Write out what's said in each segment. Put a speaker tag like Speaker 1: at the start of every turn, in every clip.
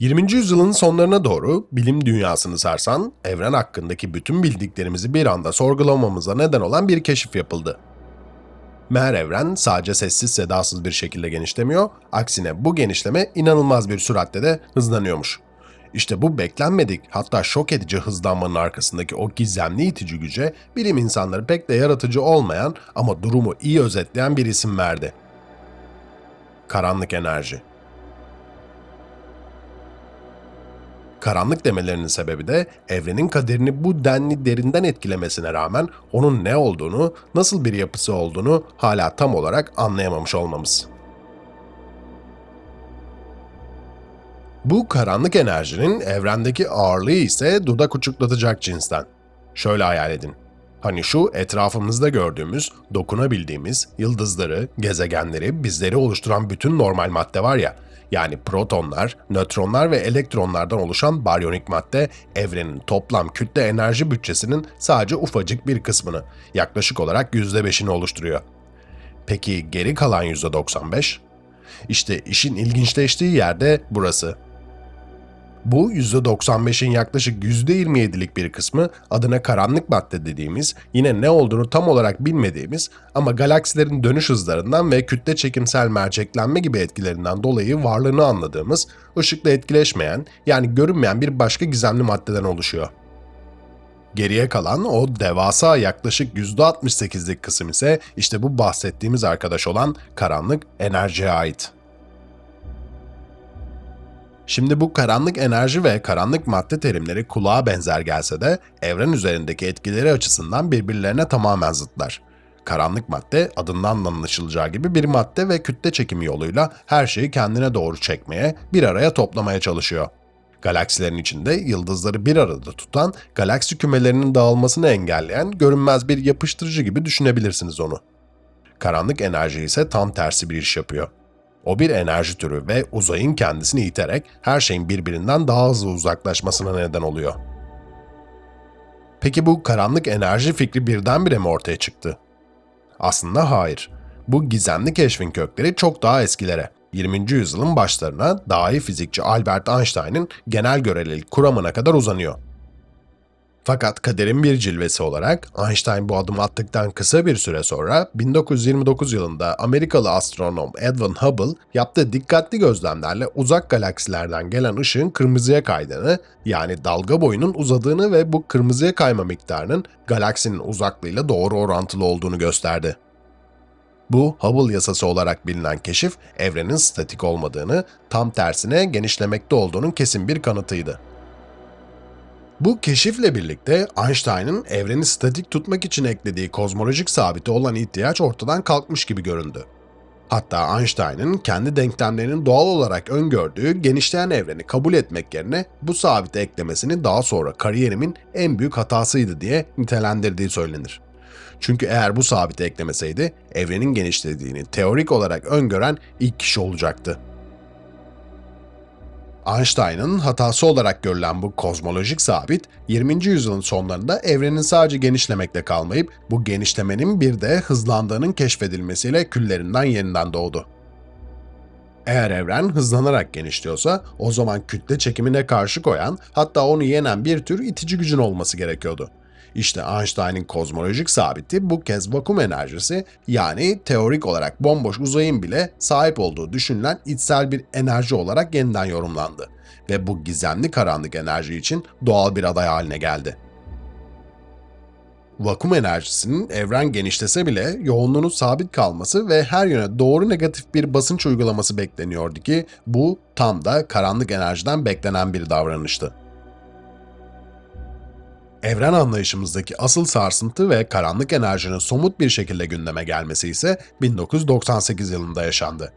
Speaker 1: 20. yüzyılın sonlarına doğru bilim dünyasını sarsan, evren hakkındaki bütün bildiklerimizi bir anda sorgulamamıza neden olan bir keşif yapıldı. Meğer evren sadece sessiz sedasız bir şekilde genişlemiyor, aksine bu genişleme inanılmaz bir süratle de hızlanıyormuş. İşte bu beklenmedik hatta şok edici hızlanmanın arkasındaki o gizemli itici güce bilim insanları pek de yaratıcı olmayan ama durumu iyi özetleyen bir isim verdi. Karanlık enerji. Karanlık demelerinin sebebi de evrenin kaderini bu denli derinden etkilemesine rağmen onun ne olduğunu, nasıl bir yapısı olduğunu hala tam olarak anlayamamış olmamız. Bu karanlık enerjinin evrendeki ağırlığı ise dudak uçuklatacak cinsten. Şöyle hayal edin. Hani şu etrafımızda gördüğümüz, dokunabildiğimiz yıldızları, gezegenleri, bizleri oluşturan bütün normal madde var ya, yani protonlar, nötronlar ve elektronlardan oluşan baryonik madde evrenin toplam kütle enerji bütçesinin sadece ufacık bir kısmını, yaklaşık olarak %5'ini oluşturuyor. Peki geri kalan %95? İşte işin ilginçleştiği yerde burası. Bu %95'in yaklaşık %27'lik bir kısmı adına karanlık madde dediğimiz, yine ne olduğunu tam olarak bilmediğimiz ama galaksilerin dönüş hızlarından ve kütle çekimsel merceklenme gibi etkilerinden dolayı varlığını anladığımız, ışıkla etkileşmeyen yani görünmeyen bir başka gizemli maddeden oluşuyor. Geriye kalan o devasa yaklaşık %68'lik kısım ise işte bu bahsettiğimiz arkadaş olan karanlık enerjiye ait. Şimdi bu karanlık enerji ve karanlık madde terimleri kulağa benzer gelse de evren üzerindeki etkileri açısından birbirlerine tamamen zıtlar. Karanlık madde adından da anlaşılacağı gibi bir madde ve kütle çekimi yoluyla her şeyi kendine doğru çekmeye, bir araya toplamaya çalışıyor. Galaksilerin içinde yıldızları bir arada tutan, galaksi kümelerinin dağılmasını engelleyen görünmez bir yapıştırıcı gibi düşünebilirsiniz onu. Karanlık enerji ise tam tersi bir iş yapıyor. O bir enerji türü ve uzayın kendisini iterek her şeyin birbirinden daha hızlı uzaklaşmasına neden oluyor. Peki bu karanlık enerji fikri birdenbire mi ortaya çıktı? Aslında hayır. Bu gizemli keşfin kökleri çok daha eskilere, 20. yüzyılın başlarına dahi fizikçi Albert Einstein'ın genel görelilik kuramına kadar uzanıyor. Fakat kaderin bir cilvesi olarak Einstein bu adımı attıktan kısa bir süre sonra 1929 yılında Amerikalı astronom Edwin Hubble yaptığı dikkatli gözlemlerle uzak galaksilerden gelen ışığın kırmızıya kaydığını yani dalga boyunun uzadığını ve bu kırmızıya kayma miktarının galaksinin uzaklığıyla doğru orantılı olduğunu gösterdi. Bu Hubble yasası olarak bilinen keşif evrenin statik olmadığını, tam tersine genişlemekte olduğunun kesin bir kanıtıydı. Bu keşifle birlikte Einstein'ın evreni statik tutmak için eklediği kozmolojik sabiti olan ihtiyaç ortadan kalkmış gibi göründü. Hatta Einstein'ın kendi denklemlerinin doğal olarak öngördüğü genişleyen evreni kabul etmek yerine bu sabiti eklemesini daha sonra kariyerimin en büyük hatasıydı diye nitelendirdiği söylenir. Çünkü eğer bu sabiti eklemeseydi evrenin genişlediğini teorik olarak öngören ilk kişi olacaktı. Einstein'ın hatası olarak görülen bu kozmolojik sabit, 20. yüzyılın sonlarında evrenin sadece genişlemekle kalmayıp bu genişlemenin bir de hızlandığının keşfedilmesiyle küllerinden yeniden doğdu. Eğer evren hızlanarak genişliyorsa o zaman kütle çekimine karşı koyan hatta onu yenen bir tür itici gücün olması gerekiyordu. İşte Einstein'ın kozmolojik sabiti bu kez vakum enerjisi yani teorik olarak bomboş uzayın bile sahip olduğu düşünülen içsel bir enerji olarak yeniden yorumlandı ve bu gizemli karanlık enerji için doğal bir aday haline geldi. Vakum enerjisinin evren genişlese bile yoğunluğunun sabit kalması ve her yöne doğru negatif bir basınç uygulaması bekleniyordu ki bu tam da karanlık enerjiden beklenen bir davranıştı. Evren anlayışımızdaki asıl sarsıntı ve karanlık enerjinin somut bir şekilde gündeme gelmesi ise 1998 yılında yaşandı.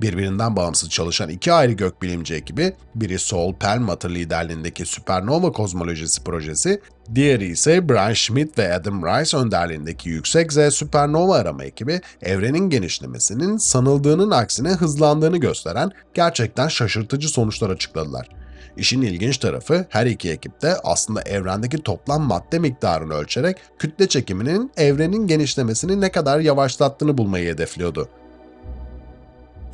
Speaker 1: Birbirinden bağımsız çalışan iki ayrı gökbilimci ekibi, biri Saul Perlmutter liderliğindeki Süpernova Kozmolojisi projesi, diğeri ise Brian Schmidt ve Adam Rice önderliğindeki Yüksek Z Süpernova arama ekibi, evrenin genişlemesinin sanıldığının aksine hızlandığını gösteren gerçekten şaşırtıcı sonuçlar açıkladılar. İşin ilginç tarafı her iki ekip de aslında evrendeki toplam madde miktarını ölçerek kütle çekiminin evrenin genişlemesini ne kadar yavaşlattığını bulmayı hedefliyordu.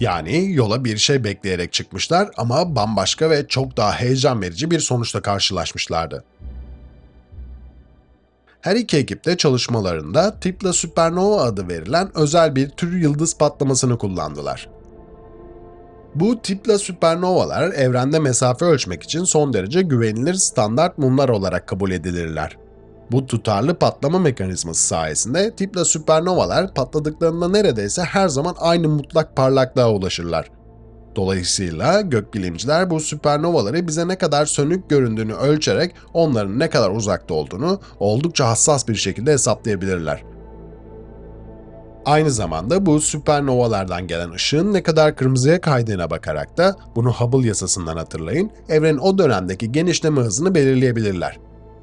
Speaker 1: Yani yola bir şey bekleyerek çıkmışlar ama bambaşka ve çok daha heyecan verici bir sonuçla karşılaşmışlardı. Her iki ekip de çalışmalarında Tripla Supernova adı verilen özel bir tür yıldız patlamasını kullandılar. Bu tipla süpernovalar evrende mesafe ölçmek için son derece güvenilir standart mumlar olarak kabul edilirler. Bu tutarlı patlama mekanizması sayesinde tipla süpernovalar patladıklarında neredeyse her zaman aynı mutlak parlaklığa ulaşırlar. Dolayısıyla gökbilimciler bu süpernovaları bize ne kadar sönük göründüğünü ölçerek onların ne kadar uzakta olduğunu oldukça hassas bir şekilde hesaplayabilirler. Aynı zamanda bu süpernovalardan gelen ışığın ne kadar kırmızıya kaydığına bakarak da bunu Hubble yasasından hatırlayın, evrenin o dönemdeki genişleme hızını belirleyebilirler.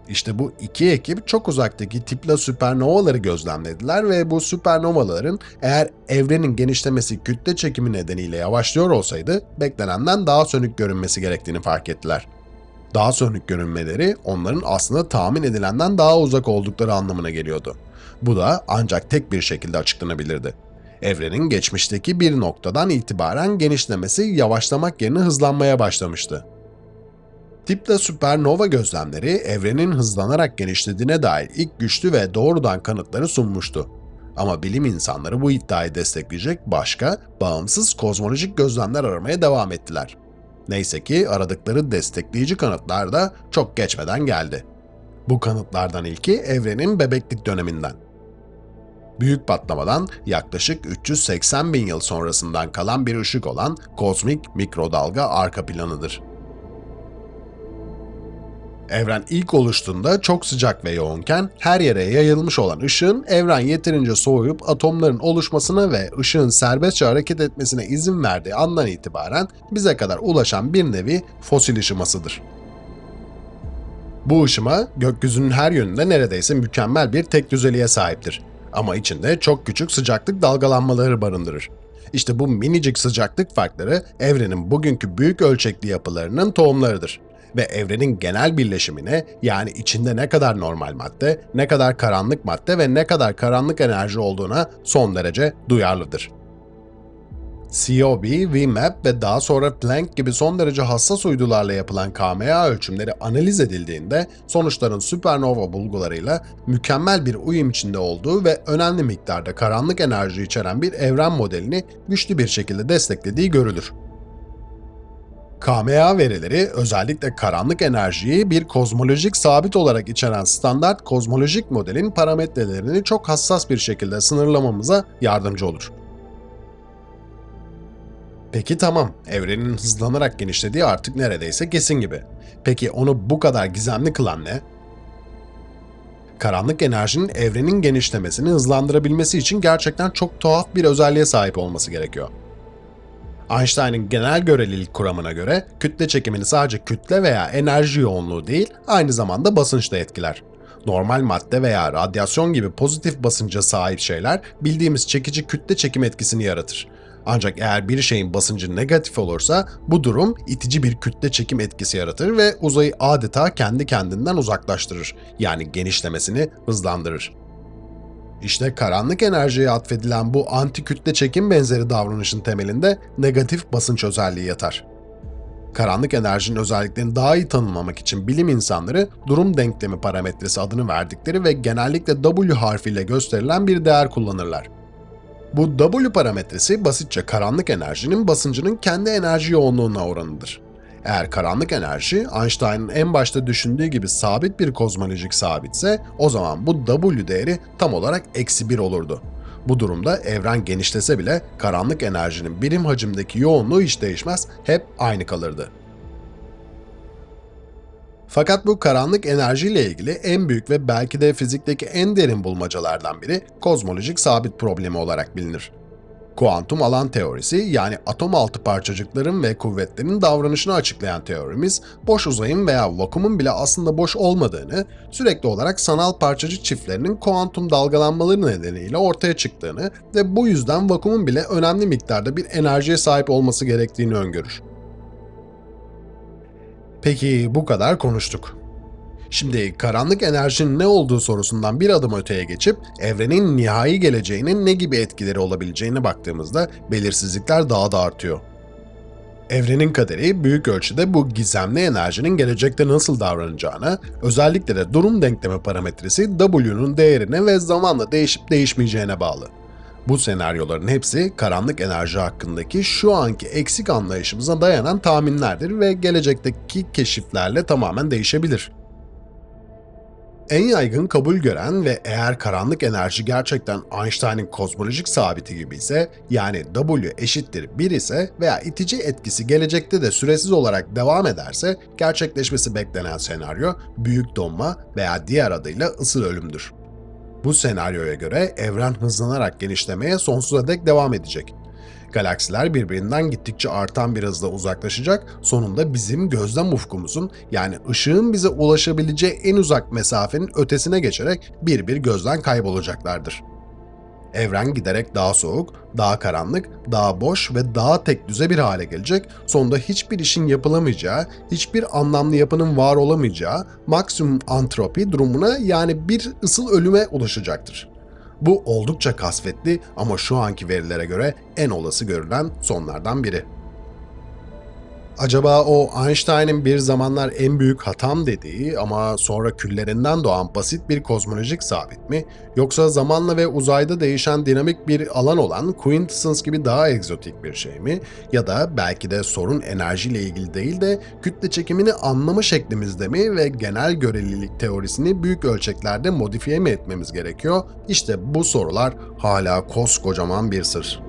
Speaker 1: İşte bu iki ekip çok uzaktaki tipla süpernovaları gözlemlediler ve bu süpernovaların eğer evrenin genişlemesi kütle çekimi nedeniyle yavaşlıyor olsaydı beklenenden daha sönük görünmesi gerektiğini fark ettiler. Daha sönük görünmeleri onların aslında tahmin edilenden daha uzak oldukları anlamına geliyordu. Bu da ancak tek bir şekilde açıklanabilirdi. Evrenin geçmişteki bir noktadan itibaren genişlemesi yavaşlamak yerine hızlanmaya başlamıştı. Tipla süpernova gözlemleri evrenin hızlanarak genişlediğine dair ilk güçlü ve doğrudan kanıtları sunmuştu. Ama bilim insanları bu iddiayı destekleyecek başka, bağımsız kozmolojik gözlemler aramaya devam ettiler. Neyse ki aradıkları destekleyici kanıtlar da çok geçmeden geldi. Bu kanıtlardan ilki evrenin bebeklik döneminden. Büyük patlamadan yaklaşık 380 bin yıl sonrasından kalan bir ışık olan kozmik mikrodalga arka planıdır. Evren ilk oluştuğunda çok sıcak ve yoğunken her yere yayılmış olan ışığın evren yeterince soğuyup atomların oluşmasına ve ışığın serbestçe hareket etmesine izin verdiği andan itibaren bize kadar ulaşan bir nevi fosil ışımasıdır. Bu ışıma gökyüzünün her yönünde neredeyse mükemmel bir tek düzeliğe sahiptir. Ama içinde çok küçük sıcaklık dalgalanmaları barındırır. İşte bu minicik sıcaklık farkları evrenin bugünkü büyük ölçekli yapılarının tohumlarıdır ve evrenin genel birleşimine yani içinde ne kadar normal madde, ne kadar karanlık madde ve ne kadar karanlık enerji olduğuna son derece duyarlıdır. COB, VMAP ve daha sonra Planck gibi son derece hassas uydularla yapılan KMA ölçümleri analiz edildiğinde sonuçların süpernova bulgularıyla mükemmel bir uyum içinde olduğu ve önemli miktarda karanlık enerji içeren bir evren modelini güçlü bir şekilde desteklediği görülür. KMA verileri özellikle karanlık enerjiyi bir kozmolojik sabit olarak içeren standart kozmolojik modelin parametrelerini çok hassas bir şekilde sınırlamamıza yardımcı olur. Peki tamam, evrenin hızlanarak genişlediği artık neredeyse kesin gibi. Peki onu bu kadar gizemli kılan ne? Karanlık enerjinin evrenin genişlemesini hızlandırabilmesi için gerçekten çok tuhaf bir özelliğe sahip olması gerekiyor. Einstein'ın genel görelilik kuramına göre kütle çekimini sadece kütle veya enerji yoğunluğu değil, aynı zamanda basınç da etkiler. Normal madde veya radyasyon gibi pozitif basınca sahip şeyler bildiğimiz çekici kütle çekim etkisini yaratır. Ancak eğer bir şeyin basıncı negatif olursa bu durum itici bir kütle çekim etkisi yaratır ve uzayı adeta kendi kendinden uzaklaştırır. Yani genişlemesini hızlandırır. İşte karanlık enerjiye atfedilen bu anti kütle çekim benzeri davranışın temelinde negatif basınç özelliği yatar. Karanlık enerjinin özelliklerini daha iyi tanımlamak için bilim insanları durum denklemi parametresi adını verdikleri ve genellikle W harfiyle gösterilen bir değer kullanırlar. Bu W parametresi basitçe karanlık enerjinin basıncının kendi enerji yoğunluğuna oranıdır. Eğer karanlık enerji Einstein'ın en başta düşündüğü gibi sabit bir kozmolojik sabitse o zaman bu W değeri tam olarak eksi 1 olurdu. Bu durumda evren genişlese bile karanlık enerjinin birim hacimdeki yoğunluğu hiç değişmez, hep aynı kalırdı. Fakat bu karanlık enerjiyle ilgili en büyük ve belki de fizikteki en derin bulmacalardan biri kozmolojik sabit problemi olarak bilinir. Kuantum alan teorisi yani atom altı parçacıkların ve kuvvetlerin davranışını açıklayan teorimiz, boş uzayın veya vakumun bile aslında boş olmadığını, sürekli olarak sanal parçacık çiftlerinin kuantum dalgalanmaları nedeniyle ortaya çıktığını ve bu yüzden vakumun bile önemli miktarda bir enerjiye sahip olması gerektiğini öngörür. Peki bu kadar konuştuk. Şimdi karanlık enerjinin ne olduğu sorusundan bir adım öteye geçip evrenin nihai geleceğinin ne gibi etkileri olabileceğine baktığımızda belirsizlikler daha da artıyor. Evrenin kaderi büyük ölçüde bu gizemli enerjinin gelecekte nasıl davranacağına, özellikle de durum denklemi parametresi W'nun değerine ve zamanla değişip değişmeyeceğine bağlı. Bu senaryoların hepsi karanlık enerji hakkındaki şu anki eksik anlayışımıza dayanan tahminlerdir ve gelecekteki keşiflerle tamamen değişebilir. En yaygın kabul gören ve eğer karanlık enerji gerçekten Einstein'ın kozmolojik sabiti gibi ise yani W eşittir 1 ise veya itici etkisi gelecekte de süresiz olarak devam ederse gerçekleşmesi beklenen senaryo büyük donma veya diğer adıyla ısıl ölümdür. Bu senaryoya göre evren hızlanarak genişlemeye sonsuza dek devam edecek. Galaksiler birbirinden gittikçe artan bir hızla uzaklaşacak, sonunda bizim gözlem ufkumuzun yani ışığın bize ulaşabileceği en uzak mesafenin ötesine geçerek bir bir gözden kaybolacaklardır. Evren giderek daha soğuk, daha karanlık, daha boş ve daha tek düze bir hale gelecek, sonunda hiçbir işin yapılamayacağı, hiçbir anlamlı yapının var olamayacağı maksimum antropi durumuna yani bir ısıl ölüme ulaşacaktır. Bu oldukça kasvetli ama şu anki verilere göre en olası görülen sonlardan biri. Acaba o Einstein'ın bir zamanlar en büyük hatam dediği ama sonra küllerinden doğan basit bir kozmolojik sabit mi? Yoksa zamanla ve uzayda değişen dinamik bir alan olan quintessence gibi daha egzotik bir şey mi? Ya da belki de sorun enerjiyle ilgili değil de kütle çekimini anlama şeklimizde mi ve genel görelilik teorisini büyük ölçeklerde modifiye mi etmemiz gerekiyor? İşte bu sorular hala koskocaman bir sır.